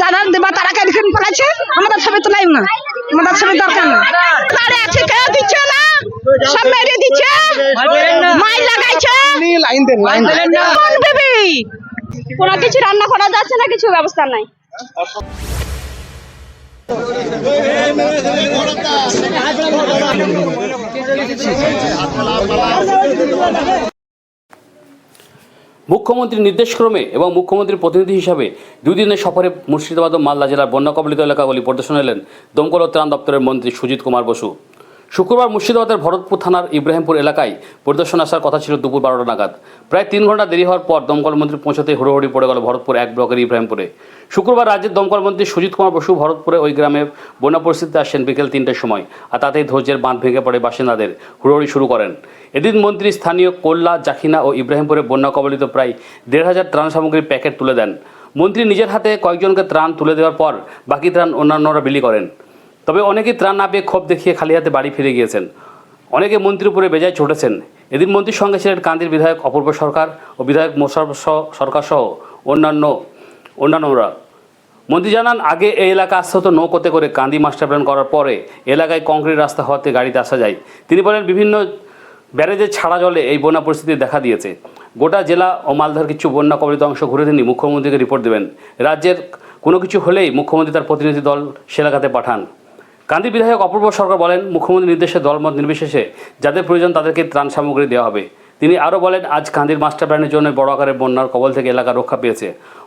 যারা দেবা তারা কেন পড়াচ্ছে আমাদের ছবি তোলাই না। আমাদের ছবি দরকার আছে কেউ দিচ্ছে না? সব মেরে দিচ্ছে? মাই লাগাইছে? কোন কোনো কিছু রান্না করা যাচ্ছে না, কিছু ব্যবস্থা নাই। মুখ্যমন্ত্রীর নির্দেশক্রমে এবং মুখ্যমন্ত্রীর প্রতিনিধি হিসাবে দুই দিনের সফরে মুর্শিদাবাদ ও মালদা জেলার বন্যা কবলিত এলাকাগুলি পরিদর্শন এলেন দমকল ও ত্রাণ দপ্তরের মন্ত্রী সুজিত কুমার বসু। শুক্রবার মুর্শিদাবাদের ভরতপুর থানার ইব্রাহিমপুর এলাকায় পরিদর্শন আসার কথা ছিল দুপুর বারোটা নাগাদ। প্রায় তিন ঘণ্টা দেরি হওয়ার পর দমকল মন্ত্রী পৌঁছতে হুড়োহুড়ি পড়ে গেল ভরতপুর এক ব্লকের ইব্রাহিমপুরে। শুক্রবার রাজ্যের দমকল মন্ত্রী সুজিত কুমার বসু ভরতপুরে ওই গ্রামে বন্যা পরিস্থিতিতে আসেন বিকেল তিনটের সময় আর তাতেই ধৈর্যের বাঁধ ভেঙে পড়ে বাসিন্দাদের হুড়োহুড়ি শুরু করেন। এদিন মন্ত্রী স্থানীয় কোল্লা জাখিনা ও ইব্রাহিমপুরে বন্যা কবলিত প্রায় দেড় হাজার ত্রাণ সামগ্রীর প্যাকেট তুলে দেন। মন্ত্রী নিজের হাতে কয়েকজনকে ত্রাণ তুলে দেওয়ার পর বাকি ত্রাণ অন্যান্যরা বিলি করেন। তবে অনেকেই ত্রাণ না পেয়ে ক্ষোভ দেখিয়ে খালি হাতে বাড়ি ফিরে গিয়েছেন। অনেকে মন্ত্রীর উপরে বেজায় ছুটেছেন। এদিন মন্ত্রীর সঙ্গে ছিলেন কান্দির বিধায়ক অপূর্ব সরকার ও বিধায়ক মোশারফ সরকার সহ অন্যান্য, অন্যান্যরা। মন্ত্রী জানান, আগে এই এলাকা আসতে হতো নৌকোতে করে কান্দি মাস্টার প্ল্যান করার পরে এলাকায় কংক্রিট রাস্তা হওয়াতে গাড়িতে আসা যায়। তিনি বলেন, বিভিন্ন ব্যারেজের ছাড়া জলে এই বন্যা পরিস্থিতি দেখা দিয়েছে। গোটা জেলা ও মালদার কিছু বন্যা কবলিত অংশ ঘুরে তিনি মুখ্যমন্ত্রীকে রিপোর্ট দেবেন। রাজ্যের কোনো কিছু হলেই মুখ্যমন্ত্রী তার প্রতিনিধি দল সে এলাকাতে পাঠান। কান্দি বিধায়ক অপূর্ব সরকার বলেন মুখ্যমন্ত্রীর নির্দেশে দলমত নির্বিশেষে যাদের প্রয়োজন তাদেরকে ত্রাণ সামগ্রী দেওয়া হবে। তিনি আরও বলেন, আজ কান্দির মাস্টার প্ল্যানের জন্য বড় আকারের বন্যার কবল থেকে এলাকা রক্ষা পেয়েছে।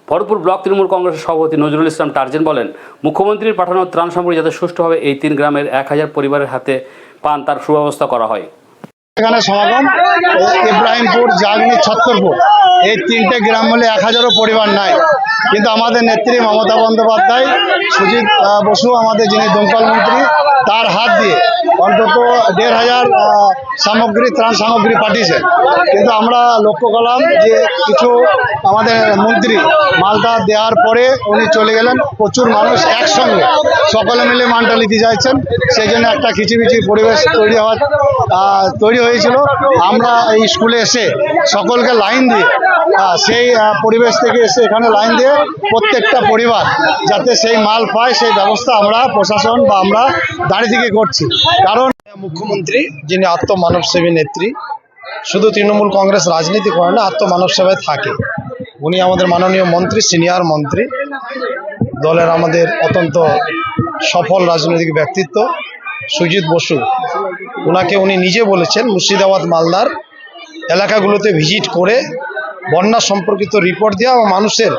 ভরপুর ব্লক তৃণমূল কংগ্রেসের সভাপতি নজরুল ইসলাম টার্জেন বলেন, মুখ্যমন্ত্রীর পাঠানো ত্রাণ সামগ্রী যাতে সুষ্ঠুভাবে এই তিন গ্রামের এক হাজার পরিবারের হাতে পান, তার সুব্যবস্থা করা হয়। এখানে সমাগম ইব্রাহিমপুর জাগনি ছত্তরপুর। এই তিনটে গ্রাম মিলে এক হাজারও পরিবার নাই। কিন্তু আমাদের নেত্রী মমতা বন্দ্যোপাধ্যায়, সুজিত বসু আমাদের যিনি দমকল মন্ত্রী, তার হাত দিয়ে অন্তত দেড় হাজার সামগ্রী, ত্রাণ সামগ্রী পাঠিয়েছে কিন্তু আমরা লক্ষ্য করলাম যে কিছু আমাদের মন্ত্রী মালটা দেওয়ার পরে উনি চলে গেলেন। প্রচুর মানুষ একসঙ্গে সকলে মিলে মানটা নিতে চাইছেন। সেই জন্য একটা খিচিমিচি পরিবেশ তৈরি হওয়ার তৈরি হয়েছিল। আমরা এই স্কুলে এসে সকলকে লাইন দিয়ে সেই পরিবেশ থেকে এসে এখানে লাইন দিয়ে প্রত্যেকটা পরিবার যাতে সেই মাল পায়, সেই ব্যবস্থা আমরা প্রশাসন বা আমরা দাঁড়িয়ে থেকে করছি। কারণ মুখ্যমন্ত্রী, যিনি আত্মমানব সেবী নেত্রী, শুধু তৃণমূল কংগ্রেস রাজনীতি করে না, আত্মমানব সেবায় থাকে। উনি আমাদের মাননীয় মন্ত্রী, সিনিয়র মন্ত্রী। দলের আমাদের অত্যন্ত সফল রাজনৈতিক ব্যক্তিত্ব, সুজিত বসু। ওনাকে উনি নিজে বলেছেন, মুর্শিদাবাদ মালদার এলাকাগুলোতে ভিজিট করে বন্যা সম্পর্কিত রিপোর্ট দেওয়া এবং মানুষের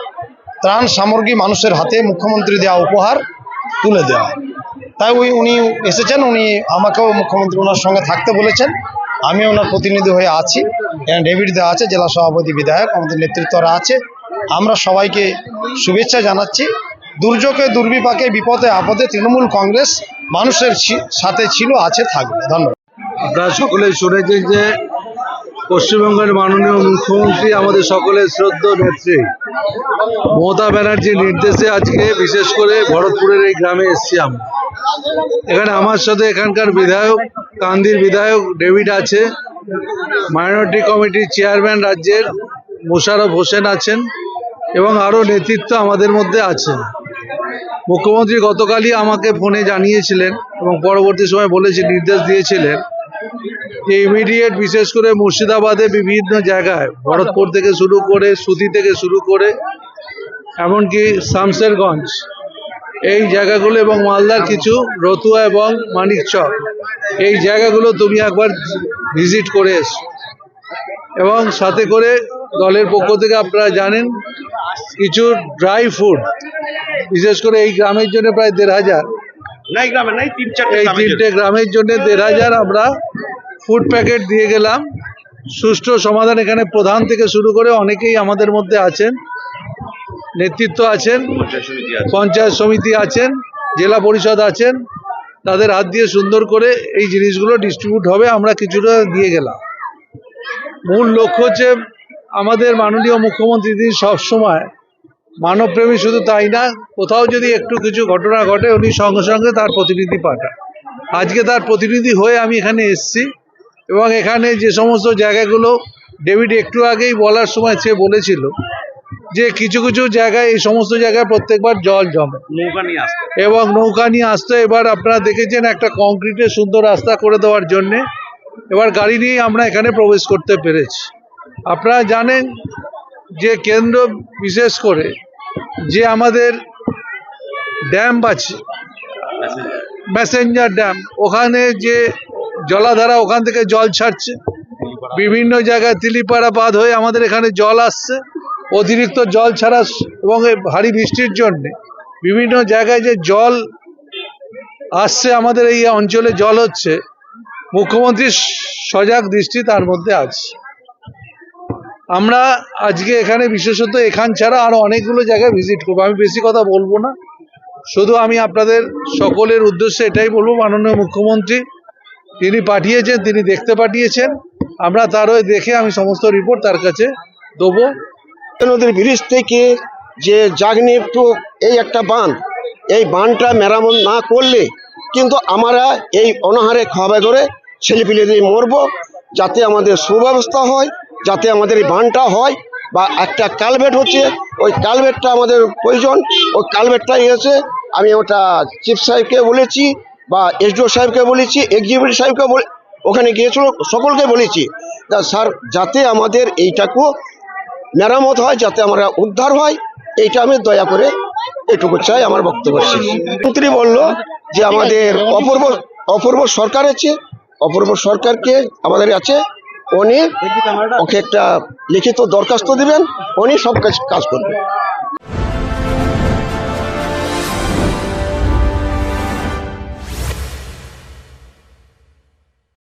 ত্রাণ সামগ্রী মানুষের হাতে মুখ্যমন্ত্রী দেওয়া উপহার তুলে দেওয়া। তাই ওই উনি এসেছেন, উনি আমাকেও মুখ্যমন্ত্রী ওনার সঙ্গে থাকতে বলেছেন। আমি ওনার প্রতিনিধি হয়ে আছি। ডেভিড দেওয়া আছে, জেলা সভাপতি বিধায়ক, আমাদের নেতৃত্বরা আছে। আমরা সবাইকে শুভেচ্ছা জানাচ্ছি। দুর্যোগে, দুর্বিপাকে, বিপদে, আপদে তৃণমূল কংগ্রেস মানুষের সাথে ছিল, আছে, থাকবে। ধন্যবাদ। আপনারা সকলেই শুনেছেন যে পশ্চিমবঙ্গের মাননীয় মুখ্যমন্ত্রী, আমাদের সকলের শ্রদ্ধ নেত্রী মমতা ব্যানার্জির নির্দেশে আজকে বিশেষ করে ভরতপুরের এই গ্রামে এসছি আমরা। এখানে আমার সাথে এখানকার বিধায়ক, কান্দির বিধায়ক ডেভিড আছে, মাইনরিটি কমিটির চেয়ারম্যান রাজ্যের মোশারফ হোসেন আছেন এবং আরও নেতৃত্ব আমাদের মধ্যে আছেন। মুখ্যমন্ত্রী গতকালই আমাকে ফোনে জানিয়েছিলেন এবং পরবর্তী সময় বলেছে, নির্দেশ দিয়েছিলেন যে ইমিডিয়েট বিশেষ করে মুর্শিদাবাদে বিভিন্ন জায়গায় ভরতপুর থেকে শুরু করে সুতি থেকে শুরু করে এমনকি শামসেরগঞ্জ এই জায়গাগুলো এবং মালদার কিছু রতুয়া এবং মানিকচক এই জায়গাগুলো তুমি একবার ভিজিট করে এসো। এবং সাথে করে দলের পক্ষ থেকে আপনারা জানেন কিছু ড্রাই ফুড বিশেষ করে এই গ্রামের জন্য প্রায় দেড় হাজার। এই তিনটে গ্রামের জন্য দেড় হাজার আমরা ফুড প্যাকেট দিয়ে গেলাম। সুষ্ঠু সমাধান এখানে প্রধান থেকে শুরু করে অনেকেই আমাদের মধ্যে আছেন। নেতৃত্ব আছেন, পঞ্চায়েত সমিতি আছেন, জেলা পরিষদ আছেন, তাদের হাত দিয়ে সুন্দর করে এই জিনিসগুলো ডিস্ট্রিবিউট হবে, আমরা কিছুটা দিয়ে গেলাম। মূল লক্ষ্য হচ্ছে আমাদের মাননীয় মুখ্যমন্ত্রী তিনি সবসময় মানবপ্রেমী শুধু তাই না, কোথাও যদি একটু কিছু ঘটনা ঘটে, উনি সঙ্গে সঙ্গে তার প্রতিনিধি পাঠান। আজকে তার প্রতিনিধি হয়ে আমি এখানে এসেছি। এবং এখানে যে সমস্ত জায়গাগুলো ডেভিড একটু আগেই বলার সময় সে বলেছিল যে কিছু কিছু জায়গায় এই সমস্ত জায়গায় প্রত্যেকবার জল জমে। নৌকা নিয়ে আসতে। এবং নৌকা নিয়ে আসতে এবার আপনারা দেখেছেন একটা কংক্রিটের সুন্দর রাস্তা করে দেওয়ার জন্যে। এবার গাড়ি নিয়ে আমরা এখানে প্রবেশ করতে পেরেছি। আপনারা জানেন যে কেন্দ্র বিশেষ করে যে আমাদের ড্যাম আছে ম্যাসেঞ্জার ড্যাম ওখানে যে জলাধারা ওখান থেকে জল ছাড়ছে। বিভিন্ন জায়গায় তিলিপাড়া বাঁধ হয়ে আমাদের এখানে জল আসছে। অতিরিক্ত জল ছাড়া এবং ভারী বৃষ্টির জন্যে বিভিন্ন জায়গায় যে জল আসছে আমাদের এই অঞ্চলে জল হচ্ছে, মুখ্যমন্ত্রীর সজাগ দৃষ্টি তার মধ্যে আছে। আমরা আজকে এখানে বিশেষত এখান ছাড়া আরও অনেকগুলো জায়গায় ভিজিট করব। আমি বেশি কথা বলব না। শুধু আমি আপনাদের সকলের উদ্দেশ্যে এটাই বলব, মাননীয় মুখ্যমন্ত্রী তিনি পাঠিয়েছেন, তিনি দেখতে পাঠিয়েছেন। আমরা তার ওই দেখে আমি সমস্ত রিপোর্ট তার কাছে দেবো। নদীর ব্রিজ থেকে যে জাগনি টু এই একটা বাঁধ এই বাঁধটা মেরামত না করলে কিন্তু আমরা এই অনাহারে খাওয়া করে ছেলেপিলে দিয়ে মরবো, যাতে আমাদের সুব্যবস্থা হয়, যাতে আমাদের এই বানটা হয় বা একটা কালভেট হচ্ছে, ওই কালভেটটা আমাদের প্রয়োজন, ওই কালভেটটাই এসে আমি ওটা চিফ সাহেবকে বলেছি বা এসডিও সাহেবকে বলেছি এক্সিকিউটিভ সাহেবকে বলে, ওখানে গিয়েছিল, সকলকে বলেছি তা স্যার, যাতে আমাদের এইটাকেও মেরামত হয়, যাতে আমরা উদ্ধার হয়, এইটা আমি দয়া করে এটুকু চাই আমার বক্তব্য শেষ। মন্ত্রী বলল যে, আমাদের অপূর্ব অপূর্ব সরকার আছে, অপূর্ব সরকারকে আমাদের আছে উনি ওকে একটা লিখিত দরখাস্ত দিবেন, উনি সব কাজ কাজ করবেন।